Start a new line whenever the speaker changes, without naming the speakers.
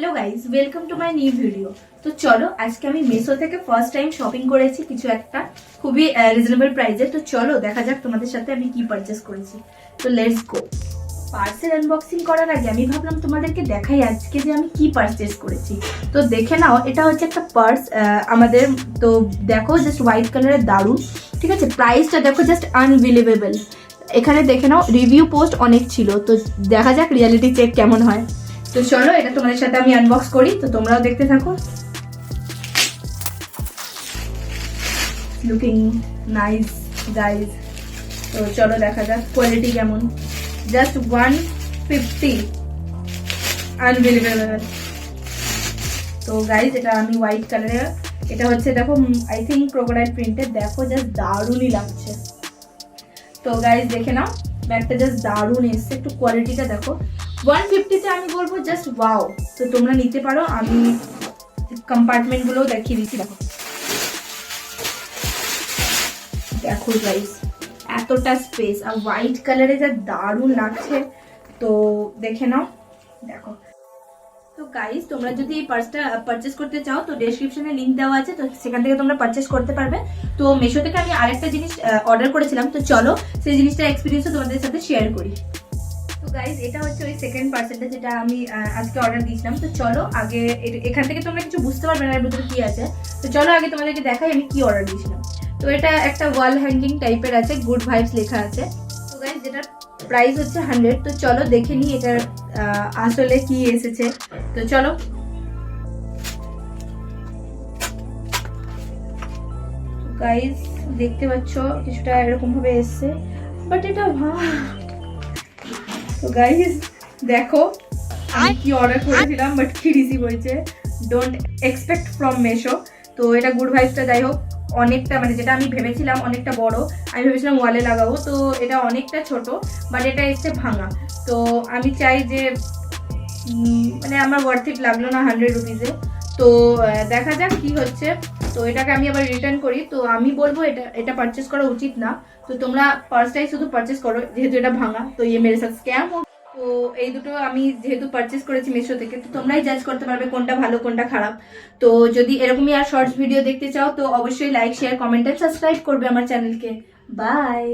Hello guys welcome to my new video তো চলো, আজকে আমি মিশো থেকে ফার্স্ট টাইম শপিং করেছি কিছু একটা, খুবই রিজনেবল প্রাইসে তো চলো, দেখা যাক তোমাদের সাথে আমি কি পারচেস করেছি। তো লেটস গো পার্সেল আনবক্সিং করার আগে আমি ভাবলাম তোমাদেরকে দেখাই আজকে যে আমি কি পারচেস করেছি। তো দেখে নাও, এটা হচ্ছে একটা পার্স আমাদের, তো দেখো জাস্ট হোয়াইট কালারের দারুণ। ঠিক আছে প্রাইসটা দেখো জাস্ট আনবিলিভেবল এখানে দেখে নাও রিভিউ পোস্ট অনেক ছিল। তো দেখা যাক রিয়ালিটি চেক কেমন হয়। তো চলো, এটা তোমাদের সাথে আমি আনবক্স করি, তো তোমরাও দেখতে থাকো। লুকিং নাইস গাইজ তো চলো, দেখা যাক কোয়ালিটি কেমন। জাস্ট ওয়ান ফিফটি আনবিলিভেবল তো গাইজ এটা আমি হোয়াইট কালারের এটা হচ্ছে, দেখো আই থিঙ্ক ক্রোকোডাইল প্রিন্টের দেখো জাস্ট দারুণই লাগছে। তো গাইজ দেখে নাও, ব্যাগটা জাস্ট দারুণ এসছে। একটু কোয়ালিটিটা দেখো। ওয়ান ফিফটিতে আমি বলব জাস্ট ওয়াও তো তোমরা নিতে পারো, আমি কম্পার্টমেন্টগুলোও দেখিয়ে দিচ্ছি, দেখো। দেখো গাইস এতটা স্পেস আর হোয়াইট কালারে যা দারুণ লাগছে। তো দেখে নাও, দেখো। তো গাইজ তোমরা যদি এই পার্সটা পারচেস করতে চাও, তো ডেসক্রিপশনে লিঙ্ক দেওয়া আছে, তো সেখান থেকে তোমরা পারচেস করতে পারবে। তো মেশো থেকে আমি আরেকটা জিনিস অর্ডার করেছিলাম, তো চলো সেই জিনিসটার এক্সপিরিয়েন্সও তোমাদের সাথে শেয়ার করি। গাইজ এটা হচ্ছে ওই সেকেন্ড পার্সেলটা যেটা আমি আজকে অর্ডার দিয়েছিলাম। তো চলো আগে এখান থেকে তোমরা কিছু বুঝতে পারবে না এর ভিতরে কি আছে। তো চলো আগে তোমাদেরকে দেখাই আমি কি অর্ডার দিয়েছিলাম। তো এটা একটা ওয়াল হ্যাঙ্গিং টাইপের আছে গুড ভাইবস লেখা আছে। তো গাইজ যেটার প্রাইস হচ্ছে হান্ড্রেড তো চলো দেখে নিই এটার আসলে কি এসেছে। তো চলো। গাইজ দেখতে পাচ্ছ, কিছুটা এরকম ভাবে এসছে। বাট এটা তো গাইজ দেখো, আমি কি অর্ডার করেছিলাম বাট কি রিসিভ হয়েছে ডোন্ট এক্সপেক্ট ফ্রম মেশো তো এটা গুড ভাইবসটা যাই হোক, অনেকটা মানে যেটা আমি ভেবেছিলাম অনেকটা বড়, আমি ভেবেছিলাম ওয়ালে লাগাবো, তো এটা অনেকটা ছোট বাট এটা এসছে ভাঙা। তো আমি চাই যে মানে আমার ওয়ার্থ ইট লাগল না হান্ড্রেড রুপিজে তো দেখা যাক কি হচ্ছে। তো এটাকে আমি আবার রিটার্ন করি। তো আমি বলব এটা এটা পারচেস করা উচিত না। তো তোমরা পার্সটাই শুধু পারচেস করো, যেহেতু এটা ভাঙা, তো ইয়ে মেরে সাথে স্ক্যাম তো এই দুটো আমি যেহেতু পারচেস করেছি মিশো থেকে, তো তোমরাই জাজ করতে পারবে কোনটা ভালো, কোনটা খারাপ। তো যদি এরকমই আর শর্টস ভিডিও দেখতে চাও, তো অবশ্যই লাইক শেয়ার কমেন্ট সাবস্ক্রাইব করবে আমার চ্যানেলকে বাই